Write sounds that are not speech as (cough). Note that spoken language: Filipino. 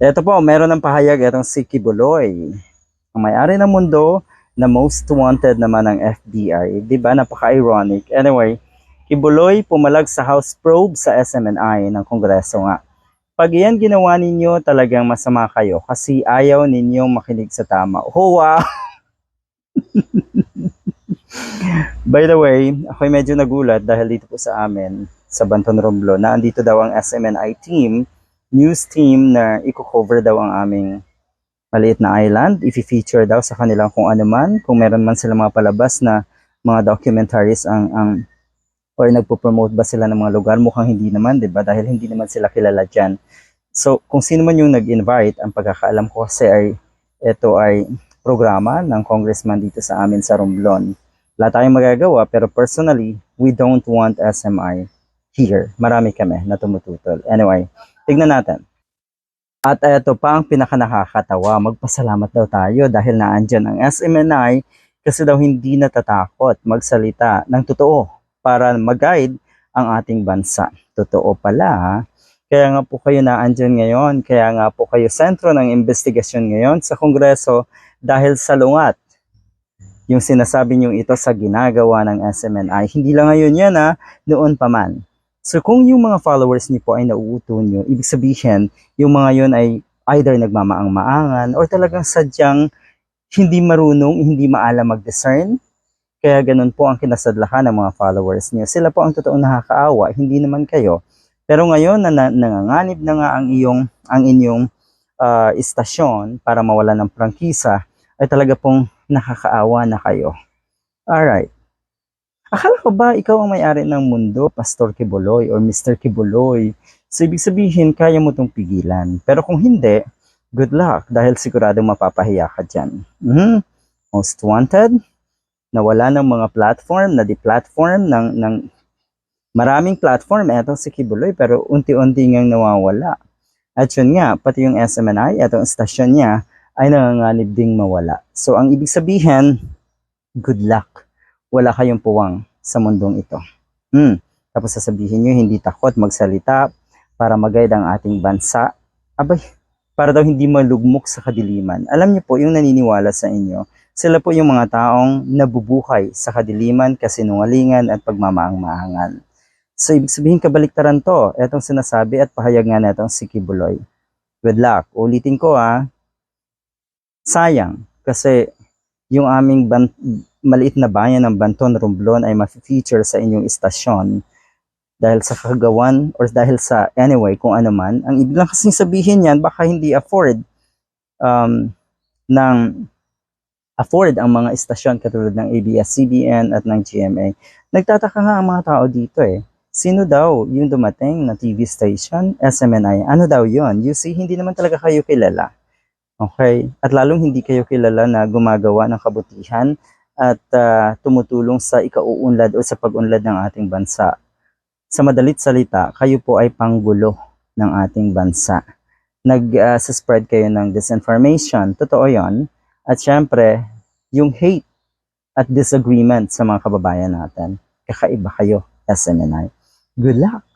Ito po, meron ng pahayag itong si Kibuloy. Ang may-ari ng mundo na most wanted naman ng FBI. Di ba? Napaka-ironic. Anyway, Kibuloy pumalag sa House probe sa SMNI ng Kongreso nga. Pag iyan ginawa ninyo, talagang masama kayo kasi ayaw ninyong makinig sa tama. Oh! (laughs) By the way, ako'y medyo nagulat dahil dito po sa amin, sa Banton Romblo, na andito daw ang SMNI team, news team na i-cover daw ang aming maliit na island. I-feature daw sa kanilang kung ano man, kung meron man sila mga palabas na mga documentaries ang ang or nagpo-promote ba sila ng mga lugar? Mukhang hindi naman, 'di ba? Dahil hindi naman sila kilala diyan. So, kung sino man yung nag-invite, ang pagkakaalam ko kasi ay ito ay programa ng congressman dito sa amin sa Romblon. Wala tayong magagawa, pero personally, we don't want SMI here. Marami kami na tumututol. Anyway, tignan natin. At ito pa ang pinakanakakatawa, magpasalamat daw tayo dahil naandyan ang SMNI kasi daw hindi natatakot magsalita ng totoo para mag-guide ang ating bansa. Totoo pala? Kaya nga po kayo naandyan ngayon, kaya nga po kayo sentro ng investigasyon ngayon sa Kongreso dahil sa lungat yung sinasabi nyo ito sa ginagawa ng SMNI. Hindi lang ngayon yan ha, noon pa man. So kung yung mga followers niyo po ay nauuto nyo, ibig sabihin, yung mga yun ay either nagmamaang-maangan or talagang sadyang hindi marunong, hindi maalam mag-discern. Kaya ganun po ang kinasadlakan ng mga followers niyo. Sila po ang totoong nakakaawa, hindi naman kayo. Pero ngayon na, na nanganganib na nga ang iyong ang inyong ah, istasyon para mawala ng prangkisa, ay talaga pong nakakaawa na kayo. Alright. Akala ko ba ikaw ang may-ari ng mundo, Pastor Kibuloy or Mr. Kibuloy? So, ibig sabihin, kaya mo itong pigilan. Pero kung hindi, good luck dahil siguradong mapapahiya ka dyan. Mhm. Most wanted, nawala ng mga platform, na di-platform ng, ng maraming platform. Eto si Kibuloy, pero unti-unti ngang nawawala. At yun nga, pati yung SMNI, etong stasyon niya, ay nanganganib ding mawala. So, ang ibig sabihin, good luck. Wala kayong puwang sa mundong ito. Hmm. Tapos sasabihin nyo, hindi takot magsalita para mag-guide ang ating bansa. Abay, para daw hindi malugmok sa kadiliman. Alam niyo po, yung naniniwala sa inyo, sila po yung mga taong nabubuhay sa kadiliman, kasinungalingan at pagmamaang-maangan. So, ibig sabihin kabaliktaran to. Etong sinasabi at pahayag nga netong si Kibuloy. Good luck. Ulitin ko ah, sayang kasi yung aming ban- maliit na bayan ng Banton Romblon ay ma-feature sa inyong istasyon dahil sa kagawan or dahil sa anyway kung ano man ang ibig lang kasing sabihin yan baka hindi afford um, ng afford ang mga istasyon katulad ng ABS-CBN at ng GMA. Nagtataka nga ang mga tao dito eh. Sino daw yung dumating na TV station? SMNI. Ano daw yon? You see, hindi naman talaga kayo kilala. Okay? At lalong hindi kayo kilala na gumagawa ng kabutihan at ah, tumutulong sa ikauunlad o sa pag-unlad ng ating bansa. Sa madalit salita, kayo po ay panggulo ng ating bansa. Nag-spread kayo ng disinformation. Totoo yon. At syempre, yung hate at disagreement sa mga kababayan natin. Kakaiba kayo, SMNI. Good luck!